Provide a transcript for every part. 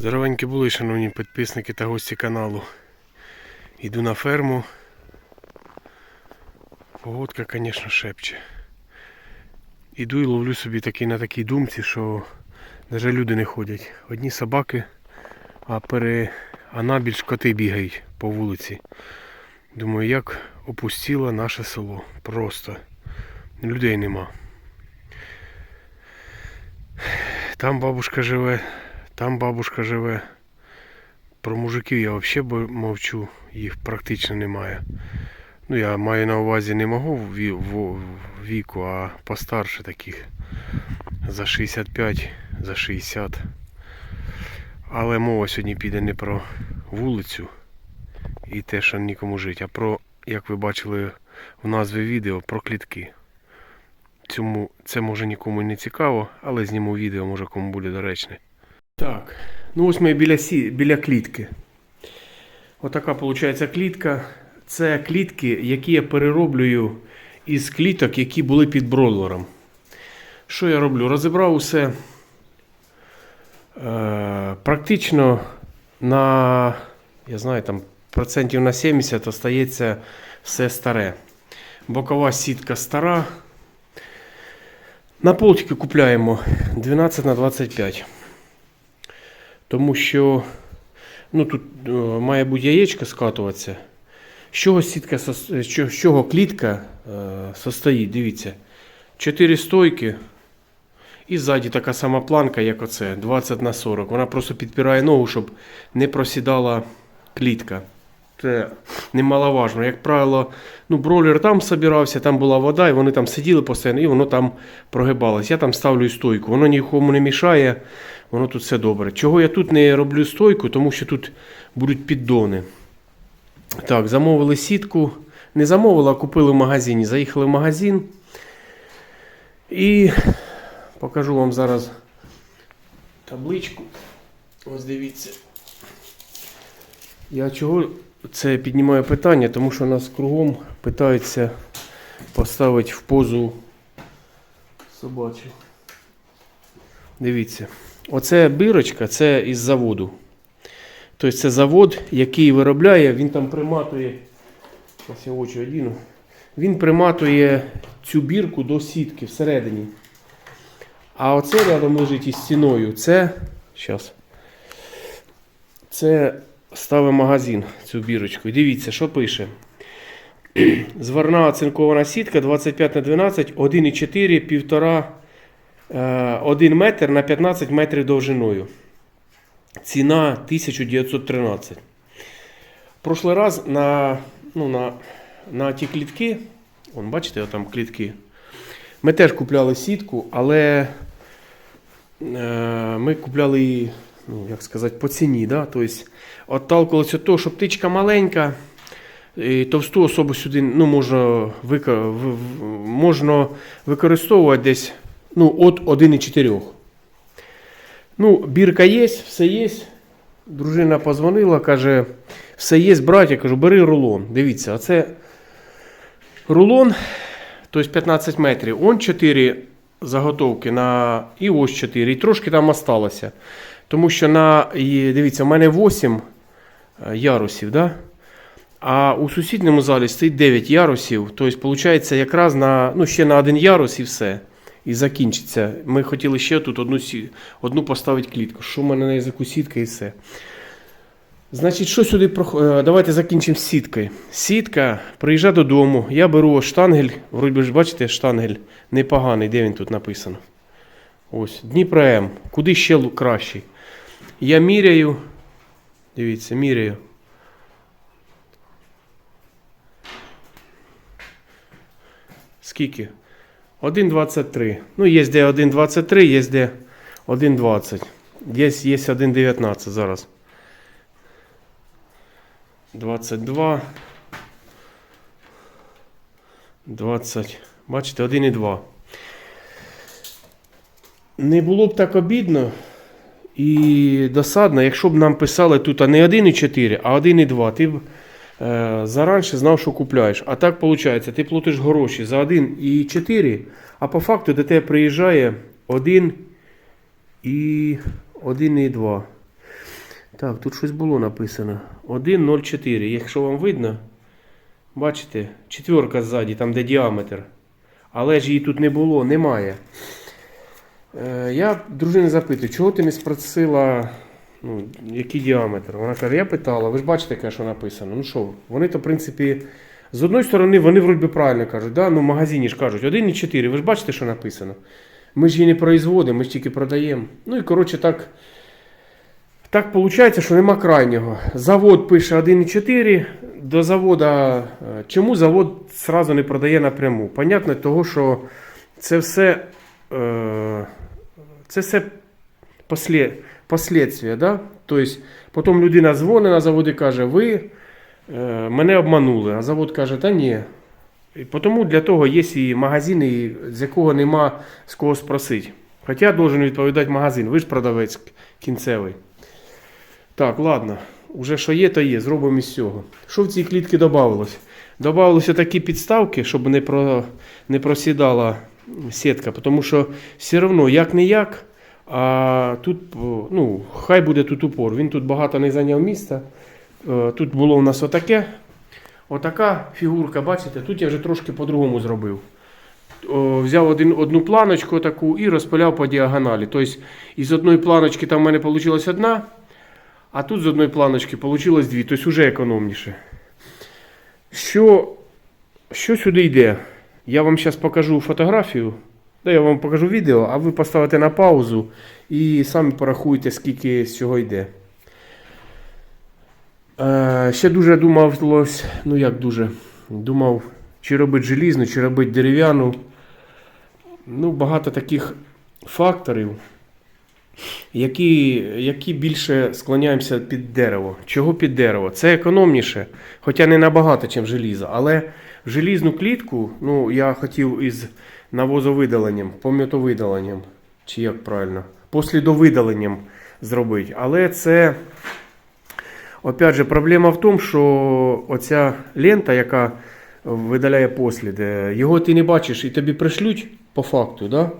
Здоровенькі були, шановні підписники та гості каналу. Іду на ферму. Погодка, звісно, шепче. Іду і ловлю собі такі на такій думці, що навіть люди не ходять. Одні собаки, а пере... а набільш коти бігають по вулиці. Думаю, як опустіло наше село. Просто. Людей нема. Там бабушка живе, там бабушка живе. Про мужиків я взагалі мовчу, їх практично немає. Ну, я маю на увазі не ві- віку, а постарше таких. За 65, за 60. Але мова сьогодні піде не про вулицю і те, що нікому жить, а про, як ви бачили в назві відео, про клітки. Цьому це може нікому не цікаво, але зніму відео, може кому буде доречне. Так, ну ось ми біля, сі, біля клітки. Отака виходить клітка. Це клітки, які я перероблюю із кліток, які були під бройлером. Що я роблю? Розібрав усе е, практично на, я знаю, там процентів на 70 остається все старе. Бокова сітка стара. На полтики купляємо 12 на 25. Тому що ну, тут е, має бути яєчко скатуватися. З чого сітка з чого- клітка е, состоїть? Дивіться. 4 стойки. І ззаді така сама планка, як оце, 20 на 40. Вона просто підпирає ногу, щоб не просідала клітка. Це немаловажно. Як правило, ну, бройлер там собирався, там була вода, і вони там сиділи постійно, і воно там прогибалось. Я там ставлю стойку. Воно нікому не мішає, воно тут все добре. Чого я тут не роблю стойку, тому що тут будуть піддони. Так, замовили сітку. Не замовили, а купили в магазині. Заїхали в магазин. І покажу вам зараз табличку. Ось дивіться. Я чого це піднімаю питання, тому що нас кругом питаються поставити в позу собачу. Дивіться. Оце бирочка, це із заводу. Тобто це завод, який виробляє, він там приматує. Зараз я очі одіну. Він приматує цю бірку до сітки всередині. А оце рядом лежить із стіною. Це. Щас. Це ставить магазин цю бірочку. І дивіться, що пише. Зварна оцинкована сітка 25 на 12, 1,4, 1,5, 1 метр на 15 метрів довжиною. Ціна 1913. Прошлий раз на, ну, на, на ті клітки, вон, бачите, там клітки. Ми теж купляли сітку, але е, ми купляли її, ну, як сказати, по ціні. Да? Тобто, отталкувалися від того, що птичка маленька, і товсту особу сюди ну, можна, можна використовувати десь ну, від 1,4. Ну, бірка є, все є. Дружина позвонила, каже, все є, брат, я кажу, бери рулон. Дивіться, а це рулон, тобто 15 метрів. Он 4 заготовки на і ось 4. І трошки там осталося. Тому що на, дивіться, у мене 8 е, ярусів, да? а у сусідньому залі стоїть 9 ярусів. Тобто, виходить, якраз на, ну, ще на один ярус і все. І закінчиться. Ми хотіли ще тут одну, одну поставити клітку. Що в мене на язику сітка і все. Значить, що сюди е, Давайте закінчимо з сіткою. Сітка приїжджає додому. Я беру штангель. Вроді ж бачите, штангель непоганий. Де він тут написано? Ось. Дніпро М. Куди ще кращий? Я міряю. Дивіться, міряю. Скільки? 1,23. Ну, є де 1,23, є де 1,20. Є, є 1,19 зараз. 22. 20. Бачите, 1,2. Не було б так обідно і досадно, якщо б нам писали тут не 1,4, а 1,2. Ти б е, заранше знав, що купляєш. А так виходить, ти платиш гроші за 1,4, а по факту до тебе приїжджає 1 і 1,2. Так, тут щось було написано. 1,04. Якщо вам видно, бачите, четверка ззаді, там де діаметр. Але ж її тут не було, немає. Е, я дружини запитую, чого ти не спросила, ну, який діаметр? Вона каже, я питала, ви ж бачите, яке що написано. Ну що, вони то, в принципі, з одної сторони, вони вроді правильно кажуть, да? ну в магазині ж кажуть 1,4, ви ж бачите, що написано. Ми ж її не производимо, ми ж тільки продаємо. Ну і коротше так. Так виходить, що нема крайнього. Завод пише 1,4 до завода. е, Чому завод сразу не продає напряму? Понятно, того, що це все, е, це все послє, послідствия. Да? Тобто, потім людина дзвонить на завод і каже, ви е, мене обманули. А завод каже, та ні. І тому для того є і магазини, з якого нема з кого спросити. Хоча должен відповідати магазин, ви ж продавець кінцевий. Так, ладно. Уже що є, то є. Зробимо із цього. Що в цій клітці додавалось? Добавилося такі підставки, щоб не, про, не просідала сітка. Тому що все одно, як не як, а тут, ну, хай буде тут упор. Він тут багато не зайняв місця. Е, Тут було у нас отаке. Отака фігурка, бачите, тут я вже трошки по-другому зробив. Взяв один, одну планочку таку і розпиляв по діагоналі. Тобто із одної планочки там в мене вийшла одна, а тут з одної планочки вийшло дві, тобто вже економніше. Що, що сюди йде? Я вам зараз покажу фотографію. Да, я вам покажу відео, а ви поставите на паузу і самі порахуєте, скільки з цього йде. Е, ще дуже думалось, ну як дуже, думав, чи робити желізну, чи робити дерев'яну. Ну, багато таких факторів, які, які більше склоняємося під дерево. Чого під дерево? Це економніше, хоча не набагато, ніж желізо. Але желізну клітку, ну, я хотів із навозовидаленням, пом'ятовидаленням, чи як правильно, послідовидаленням зробити. Але це. Опять же, проблема в тому, що оця лента, яка видаляє послід, його ти не бачиш і тобі пришлють по факту. Да?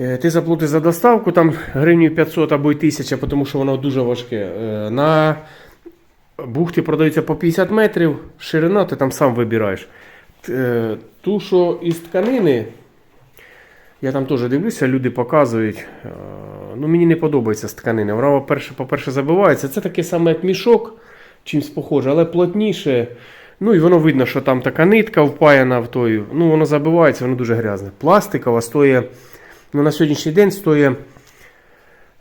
Е, Ти заплатиш за доставку там гривню 500 або й 1000, тому що воно дуже важке. Е, На бухті продаються по 50 метрів, ширина ти там сам вибираєш. Е, Ту, що із тканини, я там теж дивлюся, люди показують. е, Ну, мені не подобається з тканини. Вона, по-перше, забивається. Це таке саме, як мішок, чимось похоже, але плотніше. Ну і воно видно, що там така нитка впаяна в той. Ну, воно забивається, воно дуже грязне. Пластикова стоїть, ну, на сьогоднішній день стоїть.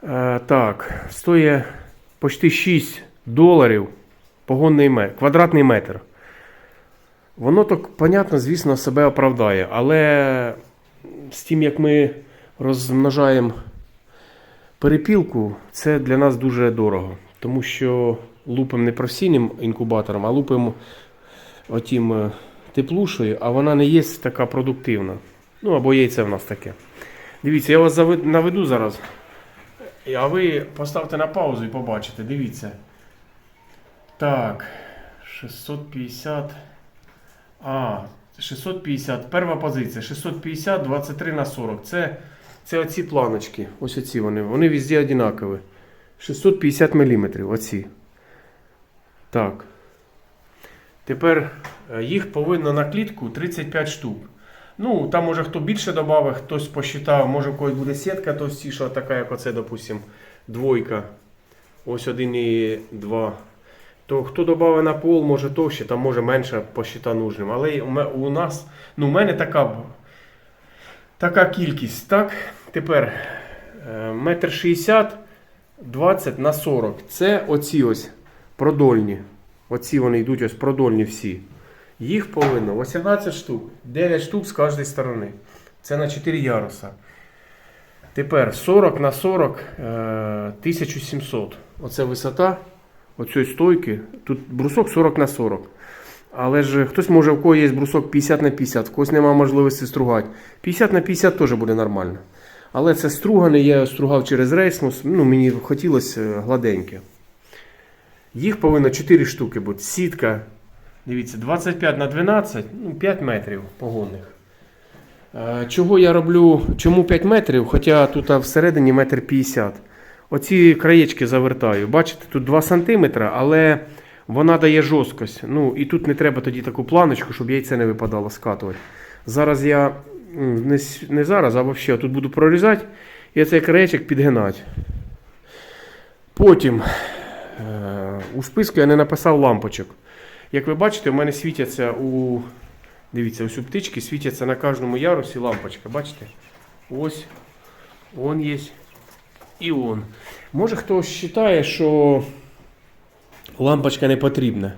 Е, так, стоїть почти 6 доларів погонний метр, квадратний метр. Воно так, понятно, звісно, себе оправдає, але з тим, як ми розмножаємо перепілку, це для нас дуже дорого. Тому що лупимо не професійним інкубатором, а лупимо отім е, теплушею, а вона не є така продуктивна. Ну або яйце в нас таке. Дивіться, я вас наведу зараз. А ви поставте на паузу і побачите. Дивіться. Так. 650. А, 650. Перша позиція. 650, 23 на 40. Це, це оці планочки. Ось оці вони. Вони везде однакові. 650 мм. Оці. Так. Тепер е, їх повинно на клітку 35 штук. Ну, там може хто більше додав, хтось посчитав, може в когось буде сітка товстіша, така, як оце, допустим, двойка. Ось один і два. То хто додав на пол, може товще, там може менше посчита нужним. Але у нас, ну, у мене така, така кількість. Так, тепер е, метр шістдесят, 20 на 40. Це оці ось продольні. Оці вони йдуть ось продольні всі. Їх повинно 18 штук, 9 штук з кожної сторони. Це на 4 яруса. Тепер 40 на 40 е, 1700. Оце висота оцієї стойки. Тут брусок 40 на 40. Але ж хтось може, в кого є брусок 50 на 50, в когось немає можливості стругати. 50 на 50 теж буде нормально. Але це стругане, я стругав через рейсмус. Ну, мені хотілося е, гладеньке. Їх повинно 4 штуки бути. Сітка, дивіться, 25 на 12, ну, 5 метрів погонних. Е, Чого я роблю? Чому 5 метрів? Хоча тут всередині метр 50. Оці краєчки завертаю. Бачите, тут 2 см, але вона дає жорсткость. Ну, і тут не треба тоді таку планочку, щоб яйце не випадало скатувати. Зараз я не, не зараз, а взагалі тут буду прорізати і цей краєчок підгинати. Потім е, у списку я не написав лампочок. Як ви бачите, у мене світяться у. Дивіться, ось у птички світяться на кожному ярусі лампочка. Бачите? Ось. Он є. І он. Може хтось вважає, що лампочка не потрібна.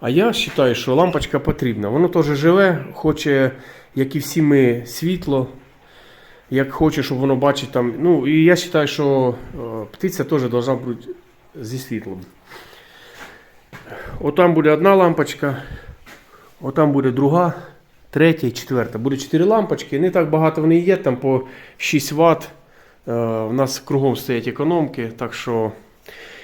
А я вважаю, що лампочка потрібна. Воно теж живе, хоче, як і всі ми, світло. Як хоче, щоб воно бачить там. Ну, і я вважаю, що е, птиця теж повинна бути зі світлом. Отам буде одна лампочка, отам буде друга, третя і четверта. Буде чотири лампочки. Не так багато вони є, там по 6 Вт. Е, У нас кругом стоять економки, так що.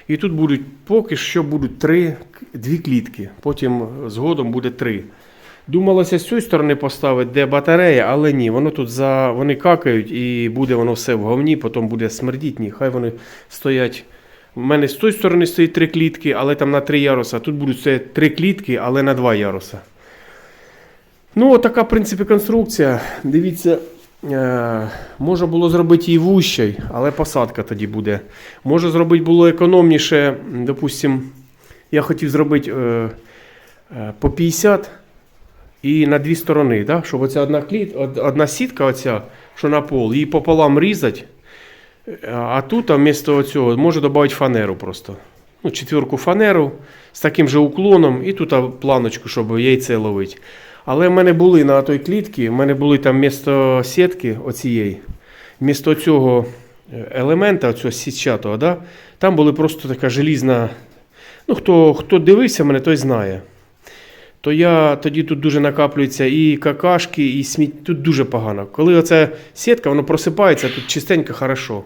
І тут будуть поки що будуть три, дві клітки. Потім згодом буде три. Думалося з цієї сторони поставити, де батарея, але ні, воно тут за. Вони какають і буде воно все в говні, потім буде смердіть. Ні, хай вони стоять. У мене з тої сторони стоїть три клітки, але там на три яруса. Тут будуть стояти три клітки, але на два яруса. Ну, така, в принципі, конструкція. Дивіться, е, можна було зробити її вущий, але посадка тоді буде. Може зробити було економніше, допустим, я хотів зробити е, е, по 50 і на дві сторони, да? щоб оця одна, кліт, одна сітка, оця, що на пол, її пополам різати. Е, А тут, вмісто цього, можу додати фанеру просто. Ну, четверку фанеру з таким же уклоном, і тут планочку, щоб яйце ловити. Але в мене були на той клітці, в мене були там вмісто сітки оцієї, вмісто цього е, елемента, цього сітчатого, да, там були просто така желізна. Ну, хто, хто дивився мене, той знає. То я тоді тут дуже накаплюється і какашки, і сміття. Тут дуже погано. Коли оця сітка, воно просипається, тут чистенько, хорошо.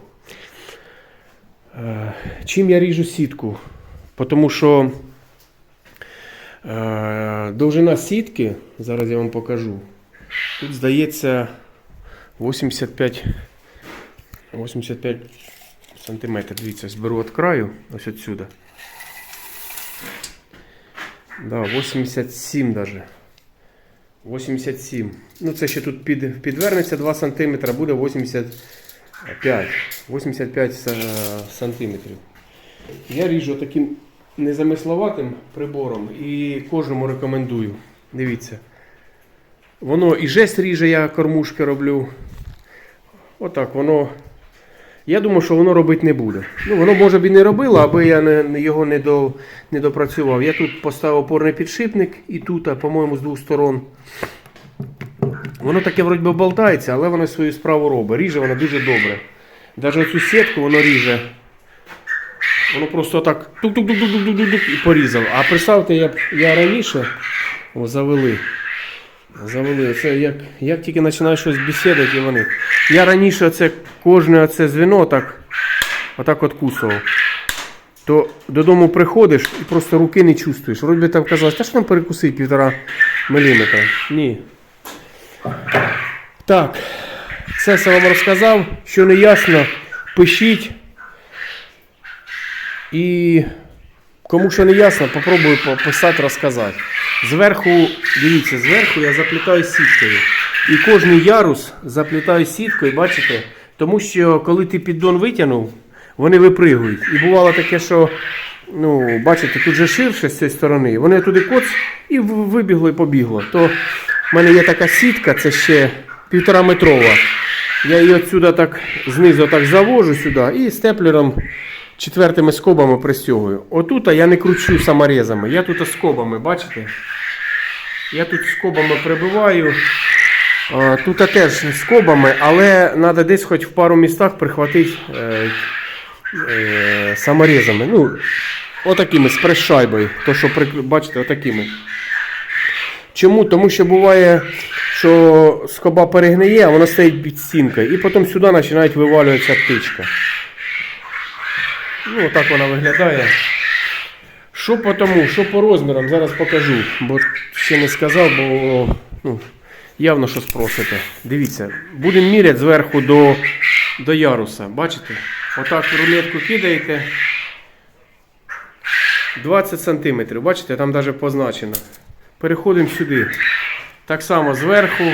Е, Чим я ріжу сітку? Тому що довжина сітки, зараз я вам покажу. Тут здається 85, 85 сантиметрів. Дивіться, ось беру від краю, ось отсюда. Да, 87 даже. 87. Ну, це ще тут під, підвернеться 2 см, буде 85. 85 са- сантиметрів. Я ріжу таким незамисловатим прибором і кожному рекомендую. Дивіться. Воно і жесть ріже, я кормушки роблю. Отак, воно. Я думаю, що воно робити не буде. Ну, воно може б і не робило, аби я не, його не, до, не допрацював. Я тут поставив опорний підшипник і тут, по-моєму, з двох сторон. Воно таке вроді болтається, але воно свою справу робить. Ріже воно дуже добре. Навіть цю сітку воно ріже. Воно просто так тук-тук-тук-тук-тук-тук і порізав. А представте, я, я раніше о, завели. Завели. Це як, як тільки починаєш щось бесідати, і вони. Я раніше оце, кожне оце звіно так, отак от. То додому приходиш і просто руки не чувствуєш. Вроді би там казалось, та що там перекусить півтора міліметра. Ні. Так, це все вам розказав. Що не ясно, пишіть. І кому що не ясно, попробую пописати, розказати. Зверху, дивіться, зверху я заплітаю сіткою. І кожний ярус заплітаю сіткою, бачите? Тому що коли ти піддон витягнув, вони випригують. І бувало таке, що, ну, бачите, тут же ширше з цієї сторони. Вони туди коц і вибігло і побігло. То в мене є така сітка, це ще півтора метрова. Я її отсюди так знизу так завожу сюди і степлером четвертими скобами пристягую. Отут я не кручу саморезами. Я тут скобами, бачите? Я тут скобами прибиваю. Тут теж скобами, але треба десь хоч в пару містах прихватити е, е, саморезами. Ну, отакими з прес-шайбою. То, що бачите, отакими. Чому? Тому що буває, що скоба перегниє, а вона стоїть під стінкою. І потім сюди починає вивалюватися птичка. Ну, отак вона виглядає. Що по тому, що по розмірам, зараз покажу, бо ще не сказав, бо ну, явно що спросите. Дивіться, будемо міряти зверху до, до яруса. Бачите? Отак рулетку кидаєте. 20 сантиметрів. Бачите, там навіть позначено. Переходимо сюди. Так само зверху.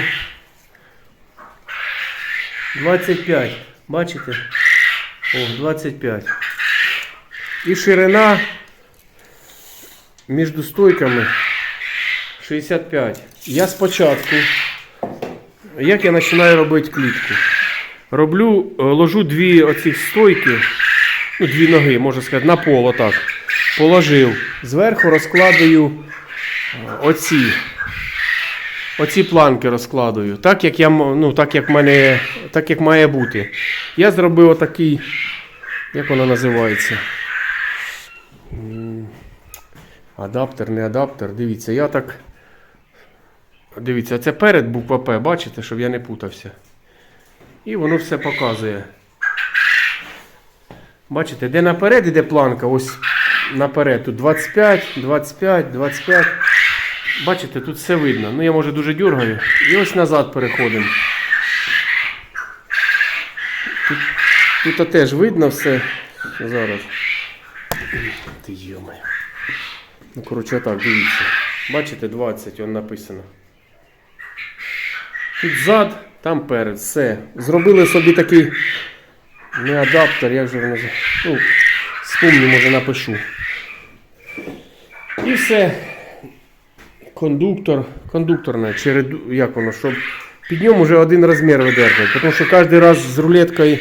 25. Бачите? О, 25. І ширина між стойками 65. Я спочатку, як я починаю робити клітку? Роблю, е, ложу дві оцих стойки, ну, дві ноги, можна сказати, на пол отак. Положив. Зверху розкладаю е, оці. Оці планки розкладую. Так як я ну, так як мене, так як має бути. Я зробив отакий, як воно називається? Адаптер, не адаптер. Дивіться, я так. Дивіться, це перед буква П, бачите, щоб я не путався. І воно все показує. Бачите, де наперед іде планка, ось наперед. Тут 25, 25, 25. Бачите, тут все видно. Ну я може дуже дергаю. І ось назад переходимо. Тут, тут теж видно все. Зараз. Ти йомай. Ну, коротше, так, дивіться. Бачите, 20, он написано. Тут зад, там перед, все. Зробили собі такий не адаптер, як же воно. Ну, спомню, може напишу. І все. Кондуктор, кондукторне, череду, як воно, щоб під ньому вже один розмір видержати. Тому що кожен раз з рулеткою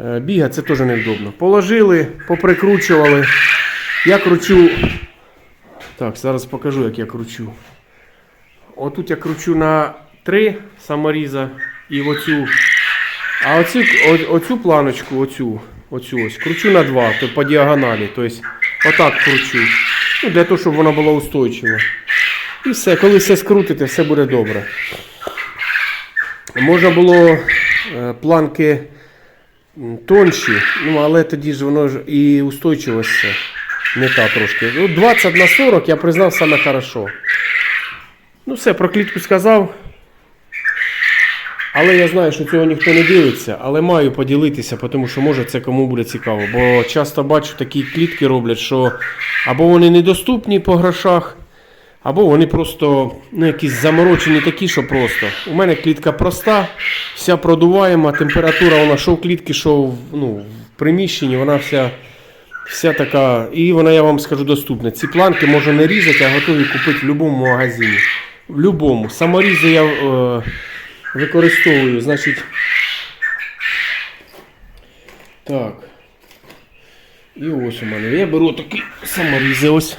е, бігати це теж невдобно. Положили, поприкручували. Я кручу. Так, зараз покажу, як я кручу. Отут я кручу на 3 саморіза і оцю. А оцю, о- оцю планочку, оцю, оцю ось, кручу на 2, то по діагоналі. Тобто отак кручу. Ну, для того, щоб вона була устойчива. І все, коли все скрутите, все буде добре. Можна було е, планки тонші, ну але тоді ж воно ж і устойчивість все не та трошки. Ну, 20 на 40 я признав саме хорошо. Ну все, про клітку сказав. Але я знаю, що цього ніхто не дивиться, але маю поділитися, тому що може це кому буде цікаво. Бо часто бачу такі клітки роблять, що або вони недоступні по грошах, або вони просто ну, якісь заморочені такі, що просто. У мене клітка проста, вся продуваєма, температура, вона що в клітки, що в, ну, в приміщенні, вона вся, вся така. І вона, я вам скажу, доступна. Ці планки можна не різати, а готові купити в будь-якому магазині. В будь-якому. Саморізи я е, використовую, значить. Так. І ось у мене. Я беру такі саморізи ось.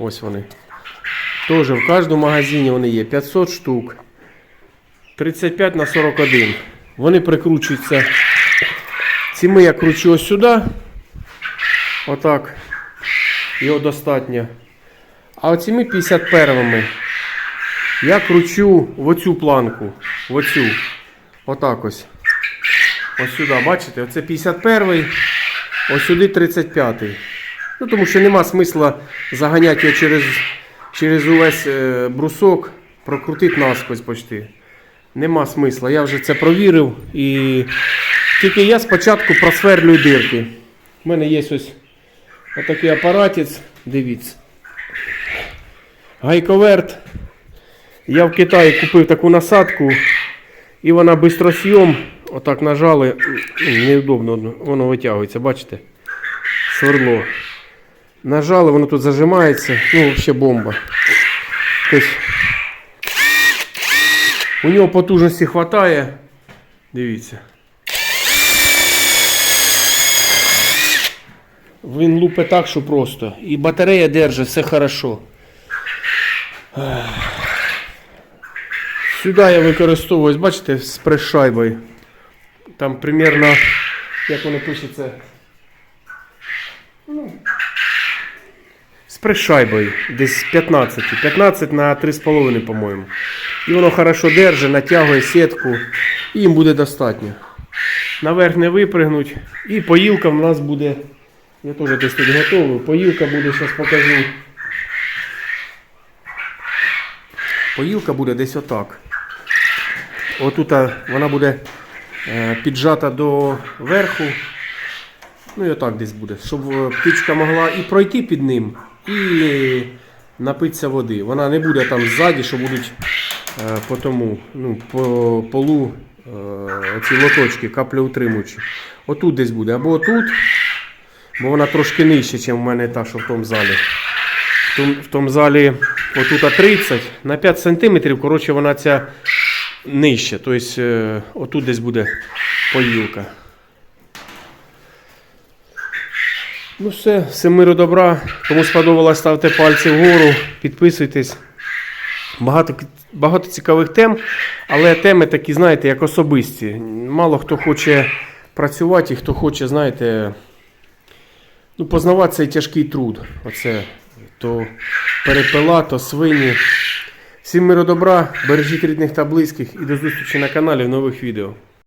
Ось вони. Теж в кожному магазині вони є 500 штук. 35 на 41. Вони прикручуються. Цими я кручу ось сюди. Отак. Його достатньо. А оціми 51 я кручу в оцю планку. В оцю. Отак ось. Ось сюди, бачите? Оце 51-й, ось сюди 35 Ну, тому що нема смисла заганяти його через, через увесь е, брусок, прокрутити насквозь почти. Нема смисла. Я вже це провірив. І тільки я спочатку просверлюю дирки. У мене є ось отакий апаратець. Дивіться. Гайковерт. Я в Китаї купив таку насадку. І вона бистросйом. Отак нажали. М, Невдобно, воно витягується, бачите? Сверло. Нажали, воно тут зажимається. Ну, взагалі бомба. Тобто, у нього потужності вистачає. Дивіться. Він лупе так, що просто. І батарея держить, все хорошо. Сюди я використовую, бачите, з прес-шайбою. Там примерно, як воно пишеться. Ну, з прес-шайбою, десь 15. 15 на 3,5, по-моєму. І воно хорошо держить, натягує сітку, і їм буде достатньо. Наверх не випригнуть. І поїлка в нас буде. Я теж десь тут готовий. Поїлка буде, зараз покажу. Поїлка буде десь отак. Отут вона буде е, піджата до верху. Ну і отак десь буде, щоб е, птичка могла і пройти під ним, і напитися води. Вона не буде там ззаді, що будуть е, по тому, ну, по полу оці лоточки, каплеутримуючі. Отут десь буде, або отут, бо вона трошки нижче, ніж в мене та, що в тому залі. В тому, в тому залі отут 30 на 5 см, коротше, вона ця нижче. Тобто е, отут десь буде поїлка. Ну все, всім миру добра. Кому сподобалось, ставте пальці вгору, підписуйтесь. Багато, багато цікавих тем, але теми такі, знаєте, як особисті. Мало хто хоче працювати і хто хоче, знаєте, ну, познавати цей тяжкий труд. Оце то перепела, то свині. Всім миру добра, бережіть рідних та близьких і до зустрічі на каналі в нових відео.